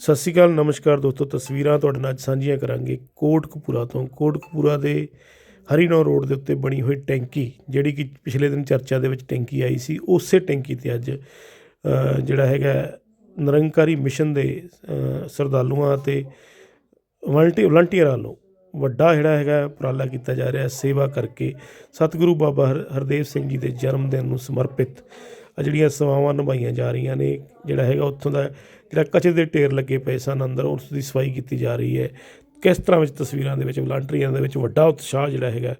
ਸਤਿ ਸ਼੍ਰੀ ਅਕਾਲ ਨਮਸਕਾਰ ਦੋਸਤੋ ਤਸਵੀਰਾਂ ਤੁਹਾਡੇ ਨਾਲ ਅੱਜ ਸਾਂਝੀਆਂ ਕਰਾਂਗੇ ਕੋਟਕਪੂਰਾ ਤੋਂ। ਕੋਟਕਪੂਰਾ ਦੇ ਹਰੀਨੌਰ ਰੋਡ ਦੇ ਉੱਤੇ ਬਣੀ ਹੋਈ ਟੈਂਕੀ ਜਿਹੜੀ ਕਿ ਪਿਛਲੇ ਦਿਨ ਚਰਚਾ ਦੇ ਵਿੱਚ ਟੈਂਕੀ ਆਈ ਸੀ ਉਸੇ ਟੈਂਕੀ ਤੇ ਅੱਜ ਜਿਹੜਾ ਹੈਗਾ ਨਿਰੰਕਾਰੀ ਮਿਸ਼ਨ ਦੇ ਅ, ਸ਼ਰਧਾਲੂਆਂ ਅਤੇ ਵਲੰਟੀ ਵਲੰਟੀਅਰਾਂ ਵੱਲੋਂ ਵੱਡਾ ਜਿਹੜਾ ਹੈਗਾ ਉਪਰਾਲਾ ਕੀਤਾ ਜਾ ਰਿਹਾ ਸੇਵਾ ਕਰਕੇ। ਸਤਿਗੁਰੂ ਬਾਬਾ ਹਰ- ਹਰਦੇਵ ਸਿੰਘ ਜੀ ਦੇ ਜਨਮ ਦਿਨ ਨੂੰ ਸਮਰਪਿਤ ਆ ਜਿਹੜੀਆਂ ਸੇਵਾਵਾਂ ਨਿਭਾਈਆਂ ਜਾ ਰਹੀਆਂ ਨੇ, ਜਿਹੜਾ ਹੈਗਾ ਉੱਥੋਂ ਦਾ, ਜਿਹੜਾ ਕਚਰੇ ਦੇ ਢੇਰ ਲੱਗੇ ਪਏ ਸਨ ਅੰਦਰ, ਉਸ ਦੀ ਸਫ਼ਾਈ ਕੀਤੀ ਜਾ ਰਹੀ ਹੈ। ਕਿਸ ਤਰ੍ਹਾਂ ਵਿੱਚ ਤਸਵੀਰਾਂ ਦੇ ਵਿੱਚ, ਵਲੰਟੀਅਰਾਂ ਦੇ ਵਿੱਚ ਵੱਡਾ ਉਤਸ਼ਾਹ ਜਿਹੜਾ ਹੈਗਾ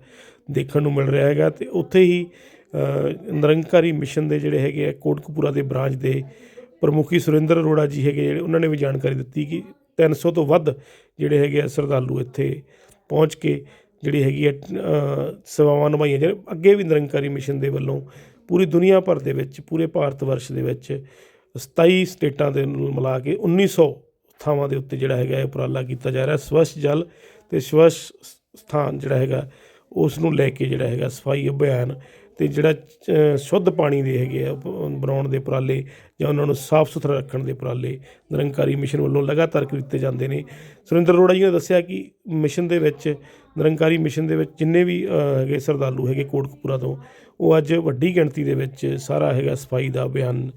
ਦੇਖਣ ਨੂੰ ਮਿਲ ਰਿਹਾ ਹੈਗਾ ਤੇ ਉੱਥੇ ਹੀ ਨਿਰੰਕਾਰੀ ਮਿਸ਼ਨ ਦੇ ਜਿਹੜੇ ਹੈਗੇ ਆ, ਕੋਟਕਪੂਰਾ ਦੇ ਬ੍ਰਾਂਚ ਦੇ ਪ੍ਰਮੁਖੀ ਸੁਰਿੰਦਰ ਅਰੋੜਾ ਜੀ ਹੈਗੇ ਜਿਹੜੇ, ਉਹਨਾਂ ਨੇ ਵੀ ਜਾਣਕਾਰੀ ਦਿੱਤੀ ਕਿ 300 ਤੋਂ ਵੱਧ ਜਿਹੜੇ ਹੈਗੇ ਆ ਸ਼ਰਧਾਲੂ ਇੱਥੇ ਪਹੁੰਚ ਕੇ ਜਿਹੜੀ ਹੈਗੀ ਹੈ ਸੇਵਾਵਾਂ ਨਿਭਾਈਆਂ ਜਿਹੜੇ ਅੱਗੇ ਵੀ ਨਿਰੰਕਾਰੀ ਮਿਸ਼ਨ ਦੇ ਵੱਲੋਂ ਪੂਰੀ ਦੁਨੀਆ ਭਰ ਦੇ ਵਿੱਚ, ਪੂਰੇ ਭਾਰਤ ਵਰਸ਼ ਦੇ ਵਿੱਚ 27 ਸਟੇਟਾਂ ਦੇ ਨਾਲ ਮਿਲਾ ਕੇ 1900 ਥਾਵਾਂ ਦੇ ਉੱਤੇ ਜਿਹੜਾ ਹੈਗਾ ਇਹ ਉਪਰਾਲਾ ਕੀਤਾ ਜਾ ਰਿਹਾ, ਸਵੱਛ ਜਲ ਤੇ ਸਵੱਛ ਸਥਾਨ ਜਿਹੜਾ ਹੈਗਾ, ਉਸ ਨੂੰ ਲੈ ਕੇ ਜਿਹੜਾ ਹੈਗਾ ਸਫ਼ਾਈ ਅਭਿਆਨ ਅਤੇ ਜਿਹੜਾ ਸ਼ੁੱਧ ਪਾਣੀ ਦੇ ਹੈਗੇ ਆ ਬਣਾਉਣ ਦੇ ਉਪਰਾਲੇ ਜਾਂ ਉਹਨਾਂ ਨੂੰ ਸਾਫ਼ ਸੁਥਰਾ ਰੱਖਣ ਦੇ ਉਪਰਾਲੇ ਨਿਰੰਕਾਰੀ ਮਿਸ਼ਨ ਵੱਲੋਂ ਲਗਾਤਾਰ ਕੀਤੇ ਜਾਂਦੇ ਨੇ। ਸੁਰਿੰਦਰ ਅਰੋੜਾ ਜੀ ਨੇ ਦੱਸਿਆ ਕਿ ਮਿਸ਼ਨ ਦੇ ਵਿੱਚ, ਨਿਰੰਕਾਰੀ ਮਿਸ਼ਨ ਦੇ ਵਿੱਚ ਜਿੰਨੇ ਵੀ ਹੈਗੇ ਸ਼ਰਧਾਲੂ ਹੈਗੇ ਕੋਟਕਪੂਰਾ ਤੋਂ, ਉਹ ਅੱਜ ਵੱਡੀ ਗਿਣਤੀ ਦੇ ਵਿੱਚ ਸਾਰਾ ਹੈਗਾ ਸਫ਼ਾਈ ਦਾ ਅਭਿਆਨ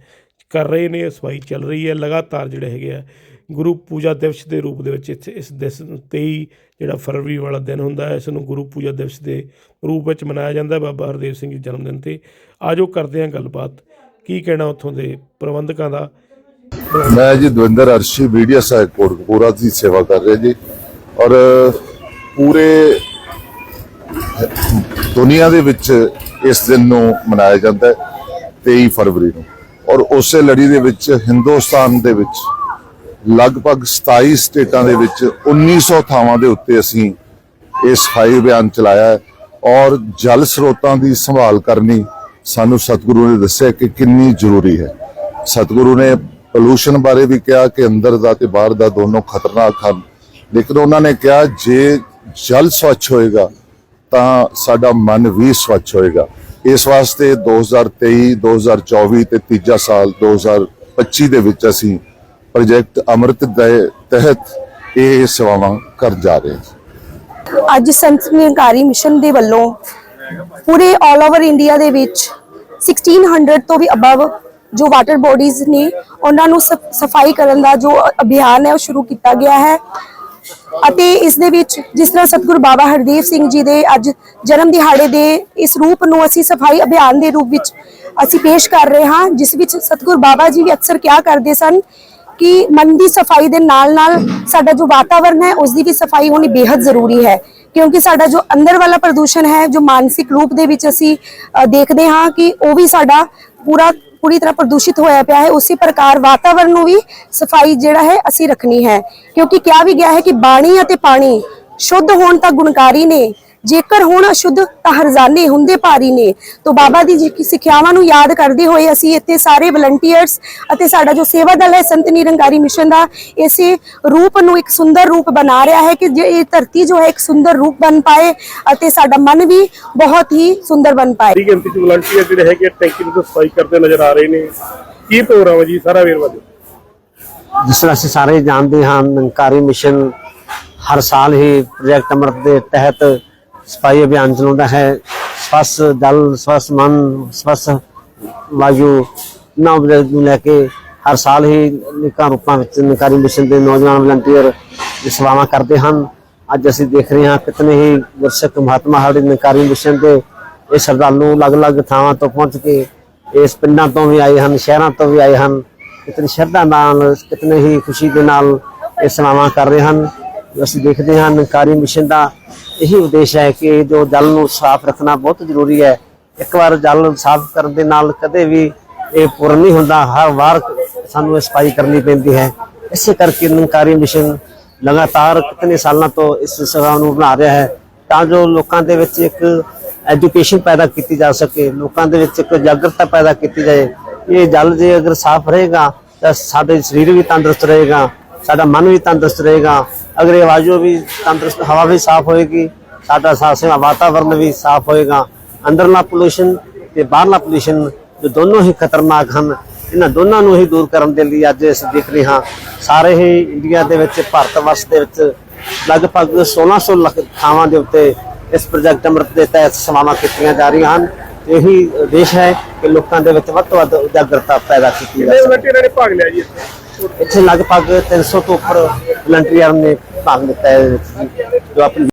ਕਰ ਰਹੇ ਨੇ, ਸਫ਼ਾਈ ਚੱਲ ਰਹੀ ਹੈ, ਲਗਾਤਾਰ ਜਿਹੜੇ ਹੈਗੇ ਆ ਗੁਰੂ ਪੂਜਾ ਦਿਵਸ ਦੇ ਰੂਪ ਦੇ ਵਿੱਚ ਇੱਥੇ ਇਸ ਦਿਸ 23 ਜਿਹੜਾ ਫਰਵਰੀ ਵਾਲਾ ਦਿਨ ਹੁੰਦਾ ਹੈ, ਇਸ ਨੂੰ ਗੁਰੂ ਪੂਜਾ ਦਿਵਸ ਦੇ ਰੂਪ ਵਿੱਚ ਮਨਾਇਆ ਜਾਂਦਾ ਹੈ। ਬਾਬਾ ਹਰਦੇਵ ਸਿੰਘ ਜੀ ਜਨਮ ਦਿਨ ਤੇ ਆਜੋ ਕਰਦੇ ਹਾਂ ਗੱਲਬਾਤ। ਕੀ ਕਹਿਣਾ ਉੱਥੋਂ ਦੇ ਪ੍ਰਬੰਧਕਾਂ ਦਾ? ਮੈਂ ਜੀ ਦਵਿੰਦਰ ਅਰਸ਼ੀ ਮੀਡੀਆ ਸਾਹਿਬ ਕੋਟਕਪੂਰਾ ਦੀ ਸੇਵਾ ਕਰ ਰਿਹਾ ਜੀ। ਔਰ ਪੂਰੇ ਦੁਨੀਆ ਦੇ ਵਿੱਚ ਇਸ ਦਿਨ ਨੂੰ ਮਨਾਇਆ ਜਾਂਦਾ ਹੈ 23 ਫਰਵਰੀ ਨੂੰ। ਔਰ ਉਸੇ ਲੜੀ ਦੇ ਵਿੱਚ ਹਿੰਦੁਸਤਾਨ ਦੇ ਵਿੱਚ ਲਗਭਗ 27 ਸਟੇਟਾਂ ਦੇ ਵਿੱਚ 1900 ਥਾਵਾਂ ਦੇ ਉੱਤੇ ਅਸੀਂ ਇਹ ਸਫ਼ਾਈ ਅਭਿਆਨ ਚਲਾਇਆ ਔਰ ਜਲ ਸਰੋਤਾਂ ਦੀ ਸੰਭਾਲ ਕਰਨੀ ਸਾਨੂੰ ਸਤਿਗੁਰੂ ਨੇ ਦੱਸਿਆ ਕਿ ਕਿੰਨੀ ਜ਼ਰੂਰੀ ਹੈ। ਸਤਿਗੁਰੂ ਨੇ ਪੋਲੂਸ਼ਨ ਬਾਰੇ ਵੀ ਕਿਹਾ ਕਿ ਅੰਦਰ ਦਾ ਤੇ ਬਾਹਰ ਦਾ ਦੋਨੋਂ ਖਤਰਨਾਕ ਹਨ। ਲੇਕਿਨ ਉਹਨਾਂ ਨੇ ਕਿਹਾ, ਜੇ ਜਲ ਸਵੱਛ ਹੋਏਗਾ, ਤਾਂ ਸਾਡਾ ਮਨ ਵੀ ਸਵੱਛ ਹੋਏਗਾ। ਇਸ ਵਾਸਤੇ 2023 2024 ਤੇ ਤੀਜਾ ਸਾਲ 2025 ਦੇ ਵਿੱਚ ਅਸੀਂ ਪ੍ਰੋਜੈਕਟ ਅੰਮ੍ਰਿਤ ਦੇ ਤਹਿਤ ਇਹ ਸੇਵਾਵਾਂ ਕਰਨ ਜਾ ਰਹੇ ਹਾਂ ਅੱਜ ਸੰਤ ਨਿਰੰਕਾਰੀ ਮਿਸ਼ਨ ਦੇ ਵੱਲੋਂ ਪੂਰੇ 올 ਓਵਰ ਇੰਡੀਆ ਦੇ ਵਿੱਚ 1600 ਤੋਂ ਵੀ ਅਬਵ ਜੋ ਵਾਟਰ ਬੋਡੀਜ਼ ਨੇ, ਉਹਨਾਂ ਨੂੰ ਸਫ਼ਾਈ ਕਰਨ ਦਾ ਜੋ ਅਭਿਆਨ ਹੈ, ਉਹ ਸ਼ੁਰੂ ਕੀਤਾ ਗਿਆ ਹੈ। ਅਤੇ ਇਸ ਦੇ ਵਿੱਚ ਜਿਸ ਤਰ੍ਹਾਂ ਸਤਿਗੁਰੂ ਬਾਬਾ ਹਰਦੇਵ ਸਿੰਘ ਜੀ ਦੇ ਅੱਜ ਜਨਮ ਦਿਹਾੜੇ ਦੇ ਇਸ ਰੂਪ ਨੂੰ ਅਸੀਂ ਸਫ਼ਾਈ ਅਭਿਆਨ ਦੇ ਰੂਪ ਵਿੱਚ ਅਸੀਂ ਪੇਸ਼ ਕਰ ਰਹੇ ਹਾਂ, ਜਿਸ ਵਿੱਚ ਸਤਿਗੁਰੂ ਬਾਬਾ ਜੀ ਵੀ ਅਕਸਰ ਕਿਹਾ ਕਰਦੇ ਸਨ ਕਿ ਮਨ ਦੀ ਸਫ਼ਾਈ ਦੇ ਨਾਲ ਨਾਲ ਸਾਡਾ ਜੋ ਵਾਤਾਵਰਣ ਹੈ ਉਸ ਦੀ ਵੀ ਸਫ਼ਾਈ ਹੋਣੀ ਬੇहद ਜ਼ਰੂਰੀ ਹੈ। ਕਿਉਂਕਿ ਸਾਡਾ ਜੋ ਅੰਦਰ ਵਾਲਾ ਪ੍ਰਦੂਸ਼ਣ ਹੈ, ਜੋ ਮਾਨਸਿਕ ਰੂਪ ਦੇ ਵਿੱਚ ਅਸੀਂ ਦੇਖਦੇ ਹਾਂ ਕਿ ਉਹ ਵੀ ਸਾਡਾ ਪੂਰਾ, ਪੂਰੀ ਤਰ੍ਹਾਂ ਪ੍ਰਦੂਸ਼ਿਤ ਹੋਇਆ ਪਿਆ ਹੈ। ਉਸੇ ਪ੍ਰਕਾਰ ਵਾਤਾਵਰਣ ਨੂੰ ਵੀ ਸਫ਼ਾਈ ਜਿਹੜਾ ਹੈ, ਅਸੀਂ ਰੱਖਣੀ ਹੈ। ਕਿਉਂਕਿ ਕਿਹਾ ਵੀ ਗਿਆ ਹੈ ਕਿ ਬਾਣੀ ਅਤੇ ਪਾਣੀ ਸ਼ੁੱਧ ਹੋਣ ਤਾਂ ਗੁਣਕਾਰੀ ਨੇ। ਜੇਕਰ ਹੁਣ ਅਸ਼ੁੱਧ ਤਾਂ ਹਰਜ਼ਾਨੇ ਹੁੰਦੇ ਭਾਰੀ ਨੇ। ਤੋਂ ਬਾਬਾ ਦੀ ਜੀ ਕੀ ਸਿੱਖਿਆਵਾਂ ਨੂੰ ਯਾਦ ਕਰਦੇ ਹੋਏ ਅਸੀਂ ਇੱਥੇ ਸਾਰੇ ਵਲੰਟੀਅਰਸ ਅਤੇ ਸਾਡਾ ਜੋ ਸੇਵਾ ਦਲ ਹੈ ਸੰਤ ਨਿਰੰਕਾਰੀ ਮਿਸ਼ਨ ਦਾ ਇਸੇ ਰੂਪ ਨੂੰ ਇੱਕ ਸੁੰਦਰ ਰੂਪ ਬਣਾ ਰਿਹਾ ਹੈ ਕਿ ਜੇ ਇਹ ਧਰਤੀ ਜੋ ਹੈ ਇੱਕ ਸੁੰਦਰ ਰੂਪ ਬਣ ਪਾਏ ਅਤੇ ਸਾਡਾ ਮਨ ਵੀ ਬਹੁਤ ਹੀ ਸੁੰਦਰ ਬਣ ਪਾਏ। ਬੜੀ ਗਿਣਤੀ ਚ ਵਲੰਟੀਅਰ ਜਿਹੜੇ ਹੈਗੇ ਟੈਂਕੀ ਨੂੰ ਸਫ਼ਾਈ ਕਰਦੇ ਨਜ਼ਰ ਆ ਰਹੇ ਨੇ। ਕੀ ਪ੍ਰੋਗਰਾਮ ਹੈ ਜੀ ਸਾਰਾ ਵੇਰਵਾ ਦਿਓ। ਜਿਸ ਤਰ੍ਹਾਂ ਅਸੀਂ ਸਾਰੇ ਜਾਣਦੇ ਹਾਂ ਨਿਰੰਕਾਰੀ ਮਿਸ਼ਨ ਹਰ ਸਾਲ ਹੀ ਪ੍ਰੋਜੈਕਟ ਅੰਮ੍ਰਿਤ ਦੇ ਤਹਿਤ ਸਫ਼ਾਈ ਅਭਿਆਨ ਚਲਾਉਂਦਾ ਹੈ। ਸਵੱਛ ਦਲ ਸਵੱਛ ਮਨ ਸਵੱਛ ਵਾਯੂ ਨਾ ਨੂੰ ਲੈ ਕੇ ਹਰ ਸਾਲ ਹੀ ਨਿਕਾਂ ਰੂਪਾਂ ਵਿੱਚ ਨਿਰੰਕਾਰੀ ਮਿਸ਼ਨ ਦੇ ਨੌਜਵਾਨ ਵਲੰਟੀਅਰ ਸੇਵਾਵਾਂ ਕਰਦੇ ਹਨ। ਅੱਜ ਅਸੀਂ ਦੇਖ ਰਹੇ ਹਾਂ ਕਿਤਨੇ ਹੀ ਗੁਰਸਿੱਖ ਮਹਾਤਮਾ ਸਾਡੇ ਨਿਰੰਕਾਰੀ ਮਿਸ਼ਨ ਦੇ ਇਹ ਸ਼ਰਧਾਲੂ ਅਲੱਗ-ਅਲੱਗ ਥਾਵਾਂ ਤੋਂ ਪਹੁੰਚ ਕੇ ਇਸ ਪਿੰਡਾਂ ਤੋਂ ਵੀ ਆਏ ਹਨ, ਸ਼ਹਿਰਾਂ ਤੋਂ ਵੀ ਆਏ ਹਨ। ਕਿਤਨੀ ਸ਼ਰਧਾ ਨਾਲ, ਕਿਤਨੇ ਹੀ ਖੁਸ਼ੀ ਦੇ ਨਾਲ ਇਹ ਸੇਵਾਵਾਂ ਕਰ ਰਹੇ ਹਨ। ਅਸੀਂ ਦੇਖਦੇ ਹਾਂ ਨਿਰੰਕਾਰੀ ਮਿਸ਼ਨ ਦਾ ਇਹੀ ਉਦੇਸ਼ ਹੈ ਕਿ ਜੋ ਜਲ ਨੂੰ ਸਾਫ਼ ਰੱਖਣਾ ਬਹੁਤ ਜ਼ਰੂਰੀ ਹੈ। ਇੱਕ ਵਾਰ ਜਲ ਸਾਫ਼ ਕਰਨ ਦੇ ਨਾਲ ਕਦੇ ਵੀ ਇਹ ਪੂਰਨ ਨਹੀਂ ਹੁੰਦਾ। ਹਰ ਵਾਰ ਸਾਨੂੰ ਇਹ ਸਫ਼ਾਈ ਕਰਨੀ ਪੈਂਦੀ ਹੈ। ਇਸੇ ਕਰਕੇ ਨਿਰੰਕਾਰੀ ਮਿਸ਼ਨ ਲਗਾਤਾਰ ਕਿਤਨੇ ਸਾਲਾਂ ਤੋਂ ਇਸ ਸੇਵਾ ਨੂੰ ਬਣਾ ਰਿਹਾ ਹੈ। ਤਾਂ ਜੋ ਲੋਕਾਂ ਦੇ ਵਿੱਚ ਇੱਕ ਐਜੂਕੇਸ਼ਨ ਪੈਦਾ ਕੀਤੀ ਜਾ ਸਕੇ, ਲੋਕਾਂ ਦੇ ਵਿੱਚ ਇੱਕ ਜਾਗਰੂਕਤਾ ਪੈਦਾ ਕੀਤੀ ਜਾਏ। ਇਹ ਜਲ ਜੇ ਅਗਰ ਸਾਫ਼ ਰਹੇਗਾ ਤਾਂ ਸਾਡੇ ਸਰੀਰ ਵੀ ਤੰਦਰੁਸਤ ਰਹੇਗਾ। ਸਾਡਾ ਮਨ ਵੀ ਤੰਦਰੁਸਤ ਰਹੇਗਾ। ਅਗਰ ਇਹ ਵੀ ਤੰਦਰੁਸਤ, ਹਵਾ ਵੀ ਸਾਫ਼ ਹੋਏਗੀ, ਸਾਡਾ ਸਾਸੇ ਵਾਤਾਵਰਨ ਵੀ ਸਾਫ਼ ਹੋਏਗਾ। ਅੰਦਰਲਾ ਪੋਲੂਸ਼ਨ ਤੇ ਬਾਹਰਲਾ ਪੋਲੂਸ਼ਨ ਜੋ ਦੋਨੋਂ ਹੀ ਖਤਰਨਾਕ ਹਨ, ਇਹਨਾਂ ਦੋਨਾਂ ਨੂੰ ਹੀ ਦੂਰ ਕਰਨ ਦੇ ਲਈ ਅੱਜ ਅਸੀਂ ਦੇਖ ਰਹੇ ਹਾਂ, ਸਾਰੇ ਹੀ ਇੰਡੀਆ ਦੇ ਵਿੱਚ, ਭਾਰਤ ਵਰਸ਼ ਦੇ ਵਿੱਚ ਲਗਭਗ 1600 ਲੱਖ ਥਾਵਾਂ ਦੇ ਉੱਤੇ ਇਸ ਪ੍ਰੋਜੈਕਟ ਅੰਮ੍ਰਿਤ ਦੇ ਤਹਿਤ ਸੇਵਾਵਾਂ ਕੀਤੀਆਂ ਜਾ ਰਹੀਆਂ ਹਨ। ਇਹੀ ਉਦੇਸ਼ ਹੈ ਕਿ ਲੋਕਾਂ ਦੇ ਵਿੱਚ ਵੱਧ ਤੋਂ ਵੱਧ ਉਜਾਗਰਤਾ ਪੈਦਾ ਕੀਤੀ ਜਾ ਸਕੇ। ਵਲੰਟੀਅਰਾਂ ਨੇ ਭਾਗ ਲਿਆ ਜੀ ਇੱਥੇ। ਇੱਥੇ ਲਗਭਗ 300 ਤੋਂ ਉੱਪਰ ਵਲੰਟੀਅਰ ਨੇ ਭਾਗ ਲਿੱਤਾ ਹੈ ਜੋ ਆਪਣੀ